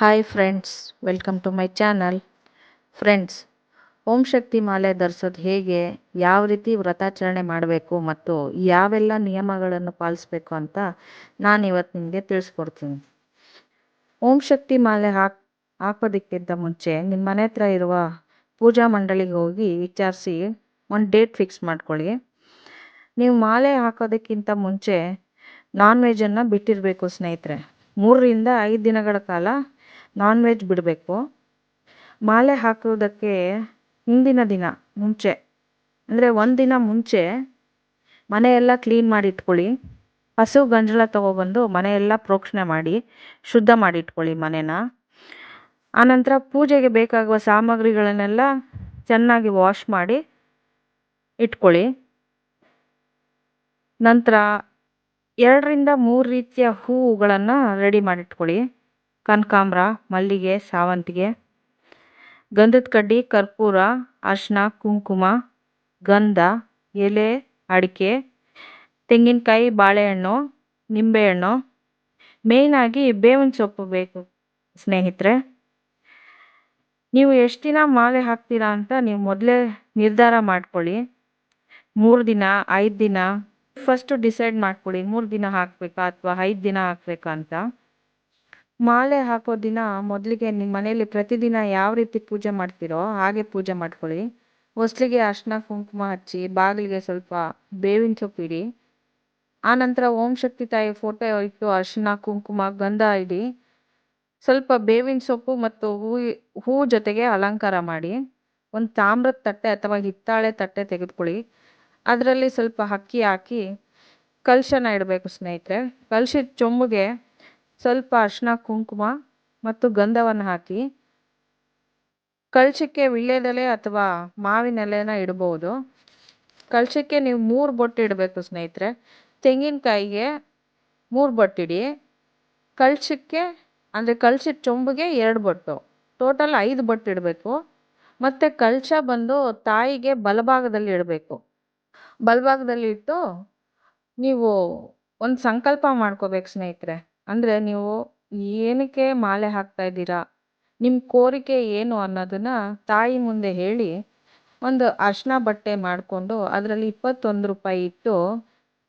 Hi friends welcome to my channel friends Om Shakti ಮಾಲೆ ಧರಿಸೋದು ಹೇಗೆ, ಯಾವ ರೀತಿ ವ್ರತಾಚರಣೆ ಮಾಡಬೇಕು ಮತ್ತು ಯಾವೆಲ್ಲ ನಿಯಮಗಳನ್ನು ಪಾಲಿಸ್ಬೇಕು ಅಂತ ನಾನು ಇವತ್ತು ನಿಮಗೆ ತಿಳಿಸ್ಕೊಡ್ತೀನಿ. ಓಂ ಶಕ್ತಿ ಮಾಲೆ ಹಾಕ್, ಹಾಕೋದಕ್ಕಿಂತ ಮುಂಚೆ ನಿಮ್ಮ ಮನೆ ಹತ್ರ ಇರುವ ಪೂಜಾ ಮಂಡಳಿಗೆ ಹೋಗಿ ವಿಚಾರಿಸಿ ಒಂದು ಡೇಟ್ ಫಿಕ್ಸ್ ಮಾಡ್ಕೊಳ್ಳಿ. ನೀವು ಮಾಲೆ ಹಾಕೋದಕ್ಕಿಂತ ಮುಂಚೆ ನಾನ್ ವೆಜ್ಜನ್ನು ಬಿಟ್ಟಿರಬೇಕು ಸ್ನೇಹಿತರೆ. ಮೂರರಿಂದ ಐದು ದಿನಗಳ ಕಾಲ ನಾನ್ ವೆಜ್ ಬಿಡಬೇಕು. ಮಾಲೆ ಹಾಕೋದಕ್ಕೆ ಹಿಂದಿನ ದಿನ, ಮುಂಚೆ, ಅಂದರೆ ಒಂದು ದಿನ ಮುಂಚೆ ಮನೆಯೆಲ್ಲ ಕ್ಲೀನ್ ಮಾಡಿ ಇಟ್ಕೊಳ್ಳಿ. ಹಸು ಗಂಜಲ ತೊಗೊಬಂದು ಮನೆಯೆಲ್ಲ ಪ್ರೋಕ್ಷಣೆ ಮಾಡಿ, ಶುದ್ಧ ಮಾಡಿ ಇಟ್ಕೊಳ್ಳಿ ಮನೆನ. ಆನಂತರ ಪೂಜೆಗೆ ಬೇಕಾಗುವ ಸಾಮಗ್ರಿಗಳನ್ನೆಲ್ಲ ಚೆನ್ನಾಗಿ ವಾಶ್ ಮಾಡಿ ಇಟ್ಕೊಳ್ಳಿ. ನಂತರ ಎರಡರಿಂದ ಮೂರು ರೀತಿಯ ಹೂವುಗಳನ್ನು ರೆಡಿ ಮಾಡಿಟ್ಕೊಳ್ಳಿ ಕನಕಾಂಬ್ರ, ಮಲ್ಲಿಗೆ, ಸಾವಂತಿಗೆ. ಗಂಧದ ಕಡ್ಡಿ, ಕರ್ಪೂರ ಅರಿಶಿನ ಕುಂಕುಮ, ಗಂಧ, ಎಲೆ, ಅಡಿಕೆ, ತೆಂಗಿನಕಾಯಿ, ಬಾಳೆಹಣ್ಣು, ನಿಂಬೆಹಣ್ಣು. ಮೇಯ್ನಾಗಿ ಬೇವಿನ ಸೊಪ್ಪು ಬೇಕು ಸ್ನೇಹಿತರೆ. ನೀವು ಎಷ್ಟು ದಿನ ಮಾಲೆ ಹಾಕ್ತೀರಾ ಅಂತ ನೀವು ಮೊದಲೇ ನಿರ್ಧಾರ ಮಾಡ್ಕೊಳ್ಳಿ. ಮೂರು ದಿನ, ಐದು ದಿನ ಫಸ್ಟು ಡಿಸೈಡ್ ಮಾಡ್ಕೊಳ್ಳಿ, ಮೂರು ದಿನ ಹಾಕಬೇಕಾ ಅಥವಾ ಐದು ದಿನ ಹಾಕಬೇಕಾ ಅಂತ. ಮಾಲೆ ಹಾಕೋ ದಿನ ಮೊದಲಿಗೆ ನಿಮ್ಮ ಮನೆಯಲ್ಲಿ ಪ್ರತಿದಿನ ಯಾವ ರೀತಿ ಪೂಜೆ ಮಾಡ್ತೀರೋ ಹಾಗೆ ಪೂಜೆ ಮಾಡ್ಕೊಳ್ಳಿ. ಹೊಸ್ಲಿಗೆ ಅರ್ಶಿನ ಕುಂಕುಮ ಹಚ್ಚಿ ಬಾಗಿಲಿಗೆ ಸ್ವಲ್ಪ ಬೇವಿನ ಸೊಪ್ಪು ಇಡಿ. ಆನಂತರ ಓಂ ಶಕ್ತಿ ತಾಯಿ ಫೋಟೋ ಇಟ್ಟು ಅರಿಶಿನ ಕುಂಕುಮ ಗಂಧ ಇಡಿ. ಸ್ವಲ್ಪ ಬೇವಿನ ಸೊಪ್ಪು ಮತ್ತು ಹೂ ಹೂ ಜೊತೆಗೆ ಅಲಂಕಾರ ಮಾಡಿ. ಒಂದು ತಾಮ್ರದ ತಟ್ಟೆ ಅಥವಾ ಹಿತ್ತಾಳೆ ತಟ್ಟೆ ತೆಗೆದುಕೊಳ್ಳಿ. ಅದರಲ್ಲಿ ಸ್ವಲ್ಪ ಅಕ್ಕಿ ಹಾಕಿ ಕಲಶನ ಇಡಬೇಕು ಸ್ನೇಹಿತರೆ. ಕಲಶದ ಚೊಂಬಿಗೆ ಸ್ವಲ್ಪ ಅರಿಶಿನ ಕುಂಕುಮ ಮತ್ತು ಗಂಧವನ್ನು ಹಾಕಿ. ಕಳಶಕ್ಕೆ ವೀಳ್ಯದೆಲೆ ಅಥವಾ ಮಾವಿನ ಎಲೆನ ಇಡ್ಬೋದು. ಕಳಶಕ್ಕೆ ನೀವು ಮೂರು ಬೊಟ್ಟು ಇಡಬೇಕು ಸ್ನೇಹಿತರೆ. ತೆಂಗಿನಕಾಯಿಗೆ ಮೂರು ಬೊಟ್ಟಿಡಿ ಕಲಶಕ್ಕೆ ಅಂದರೆ ಕಲಶದ ಚೊಂಬಿಗೆ ಎರಡು ಬೊಟ್ಟು. ಟೋಟಲ್ ಐದು ಬೊಟ್ಟು ಇಡಬೇಕು. ಮತ್ತು ಕಲಶ ಬಂದು ತಾಯಿಗೆ ಬಲಭಾಗದಲ್ಲಿ ಇಡಬೇಕು. ಬಲಭಾಗದಲ್ಲಿ ಇಟ್ಟು ನೀವು ಒಂದು ಸಂಕಲ್ಪ ಮಾಡ್ಕೋಬೇಕು ಸ್ನೇಹಿತರೆ. ಅಂದರೆ ನೀವು ಏನಕ್ಕೆ ಮಾಲೆ ಹಾಕ್ತಾ ಇದ್ದೀರಾ? ನಿಮ್ಮ ಕೋರಿಕೆ ಏನು ಅನ್ನೋದನ್ನು ತಾಯಿ ಮುಂದೆ ಹೇಳಿ ಒಂದು ಅರಿಶಿನ ಬಟ್ಟೆ ಮಾಡಿಕೊಂಡು ಅದರಲ್ಲಿ ಇಪ್ಪತ್ತೊಂದು ರೂಪಾಯಿ ಇಟ್ಟು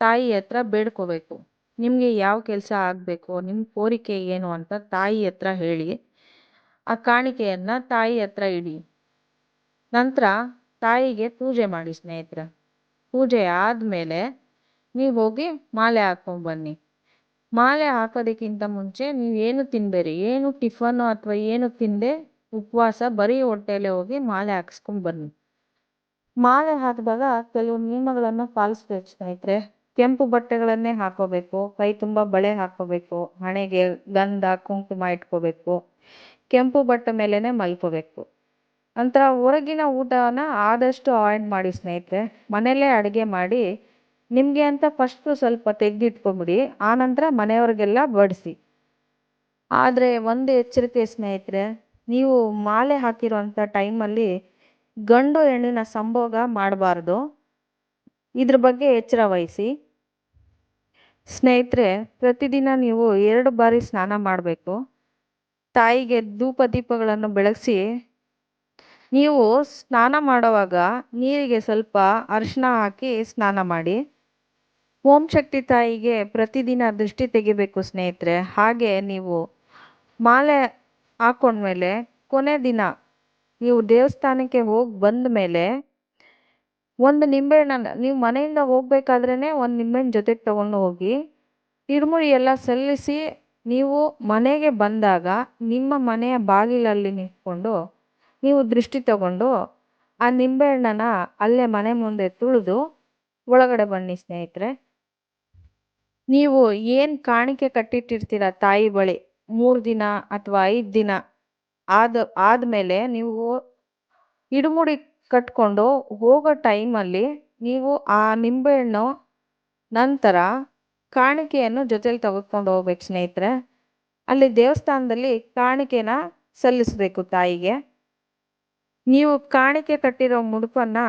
ತಾಯಿ ಹತ್ರ ಬೇಡ್ಕೋಬೇಕು. ನಿಮಗೆ ಯಾವ ಕೆಲಸ ಆಗಬೇಕು? ನಿಮ್ಮ ಕೋರಿಕೆ ಏನು ಅಂತ ತಾಯಿ ಹತ್ರ ಹೇಳಿ. ಆ ಕಾಣಿಕೆಯನ್ನು ತಾಯಿ ಹತ್ರ ಇಡಿ. ನಂತರ ತಾಯಿಗೆ ಪೂಜೆ ಮಾಡಿ ಸ್ನೇಹಿತರೆ. ಪೂಜೆ ಆದಮೇಲೆ ನೀವು ಹೋಗಿ ಮಾಲೆ ಹಾಕ್ಕೊಂಬನ್ನಿ ಮಾಲೆ ಹಾಕೋದಕ್ಕಿಂತ ಮುಂಚೆ ನೀವು ಏನು ತಿನ್ನಬೇಡಿ ಏನು ಟಿಫನ್ನು ಅಥವಾ ಏನು ತಿನ್ನದೆ ಉಪವಾಸ ಬರೀ ಹೊಟ್ಟೆಯಲ್ಲೇ ಹೋಗಿ ಮಾಲೆ ಹಾಕ್ಸ್ಕೊಂಡು ಬನ್ನಿ. ಮಾಲೆ ಹಾಕಿದಾಗ ಕೆಲವು ನಿಯಮಗಳನ್ನು ಪಾಲಿಸ್ಬೇಕು ಸ್ನೇಹಿತರೆ. ಕೆಂಪು ಬಟ್ಟೆಗಳನ್ನೇ ಹಾಕೋಬೇಕು, ಕೈ ತುಂಬ ಬಳೆ ಹಾಕೋಬೇಕು, ಹಣೆಗೆ ಗಂಧ, ಕುಂಕುಮ ಇಟ್ಕೋಬೇಕು, ಕೆಂಪು ಬಟ್ಟೆ ಮೇಲೇ ಮಲ್ಕೋಬೇಕು. ನಂತರ ಹೊರಗಿನ ಊಟನ ಆದಷ್ಟು ಅವಾಯ್ಡ್ ಮಾಡಿ ಸ್ನೇಹಿತರೆ. ಮನೆಯಲ್ಲೇ ಅಡುಗೆ ಮಾಡಿ ನಿಮಗೆ ಅಂತ ಫಸ್ಟು ಸ್ವಲ್ಪ ತೆಗೆದಿಟ್ಕೊಂಬಿಡಿ, ಆನಂತರ ಮನೆಯವ್ರಿಗೆಲ್ಲ ಬಡಿಸಿ. ಆದರೆ ಒಂದು ಎಚ್ಚರಿಕೆ ಸ್ನೇಹಿತರೆ, ನೀವು ಮಾಲೆ ಹಾಕಿರುವಂಥ ಟೈಮಲ್ಲಿ ಗಂಡು ಹೆಣ್ಣಿನ ಸಂಭೋಗ ಮಾಡಬಾರ್ದು. ಇದ್ರ ಬಗ್ಗೆ ಎಚ್ಚರ ವಹಿಸಿ. ಸ್ನೇಹಿತರೆ, ಪ್ರತಿದಿನ ನೀವು ಎರಡು ಬಾರಿ ಸ್ನಾನ ಮಾಡಬೇಕು. ತಾಯಿಗೆ ಧೂಪ ದೀಪಗಳನ್ನು ಬೆಳಗಿಸಿ. ನೀವು ಸ್ನಾನ ಮಾಡುವಾಗ ನೀರಿಗೆ ಸ್ವಲ್ಪ ಅರಿಶಿನ ಹಾಕಿ ಸ್ನಾನ ಮಾಡಿ. ಓಂ ಶಕ್ತಿ ತಾಯಿಗೆ ಪ್ರತಿದಿನ ದೃಷ್ಟಿ ತೆಗಿಬೇಕು ಸ್ನೇಹಿತರೆ. ಹಾಗೆ ನೀವು ಮಾಲೆ ಹಾಕೊಂಡ್ಮೇಲೆ ಕೊನೆ ದಿನ ನೀವು ದೇವಸ್ಥಾನಕ್ಕೆ ಹೋಗಿ ಬಂದ ಮೇಲೆ ಒಂದು ನಿಂಬೆಹಣ್ಣನ್ನು, ನೀವು ಮನೆಯಿಂದ ಹೋಗ್ಬೇಕಾದ್ರೇ ಒಂದು ನಿಂಬೆಹಣ್ಣು ಜೊತೆಗೆ ತಗೊಂಡು ಹೋಗಿ ತಿರುಮುರಿ ಎಲ್ಲ ಸಲ್ಲಿಸಿ ನೀವು ಮನೆಗೆ ಬಂದಾಗ ನಿಮ್ಮ ಮನೆಯ ಬಾಗಿಲಲ್ಲಿ ನಿಂತ್ಕೊಂಡು ನೀವು ದೃಷ್ಟಿ ತಗೊಂಡು ಆ ನಿಂಬೆಹಣ್ಣನ್ನ ಅಲ್ಲೇ ಮನೆ ಮುಂದೆ ತುಳಿದು ಒಳಗಡೆ ಬನ್ನಿ ಸ್ನೇಹಿತರೆ. ನೀವು ಏನು ಕಾಣಿಕೆ ಕಟ್ಟಿಟ್ಟಿರ್ತೀರ ತಾಯಿ ಬಳಿ? ಮೂರು ದಿನ ಅಥವಾ ಐದು ದಿನ? ಆದ, ಆದಮೇಲೆ ನೀವು ಇಡುಮುಡಿ ಕಟ್ಕೊಂಡು ಹೋಗೋ ಟೈಮಲ್ಲಿ ನೀವು ಆ ನಿಂಬೆಹಣ್ಣು ನಂತರ ಕಾಣಿಕೆಯನ್ನು ಜೊತೆಲಿ ತೆಗೆದುಕೊಂಡು ಹೋಗ್ಬೇಕು ಸ್ನೇಹಿತರೆ. ಅಲ್ಲಿ ದೇವಸ್ಥಾನದಲ್ಲಿ ಕಾಣಿಕೆನ ಸಲ್ಲಿಸಬೇಕು ತಾಯಿಗೆ. ನೀವು ಕಾಣಿಕೆ ಕಟ್ಟಿರೋ ಮುಡುಪನ್ನು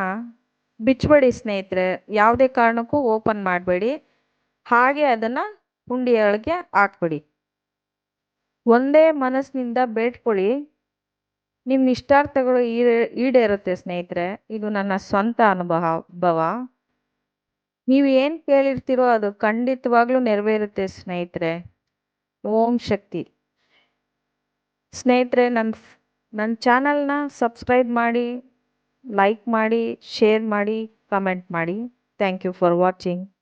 ಬಿಚ್ಚಬೇಡಿ ಸ್ನೇಹಿತರೆ. ಯಾವುದೇ ಕಾರಣಕ್ಕೂ ಓಪನ್ ಮಾಡಬೇಡಿ. ಹಾಗೆ ಅದನ್ನು ಹುಂಡಿಯೊಳಗೆ ಹಾಕ್ಬಿಡಿ. ಒಂದೇ ಮನಸ್ಸಿನಿಂದ ಬೇಡ್ಕೊಳ್ಳಿ. ನಿಮ್ಮ ಇಷ್ಟಾರ್ಥಗಳು ಈಡೇ ಈಡೇರುತ್ತೆ ಸ್ನೇಹಿತರೆ. ಇದು ನನ್ನ ಸ್ವಂತ ಅನುಭವ, ಭವ. ನೀವು ಏನು ಕೇಳಿರ್ತೀರೋ ಅದು ಖಂಡಿತವಾಗ್ಲೂ ನೆರವೇರುತ್ತೆ ಸ್ನೇಹಿತರೆ. ಓಂ ಶಕ್ತಿ. ಸ್ನೇಹಿತರೆ ನನ್ನ ನನ್ನ ಚಾನಲ್ನ ಸಬ್ಸ್ಕ್ರೈಬ್ ಮಾಡಿ, ಲೈಕ್ ಮಾಡಿ, ಶೇರ್ ಮಾಡಿ, ಕಮೆಂಟ್ ಮಾಡಿ. Thank you for watching.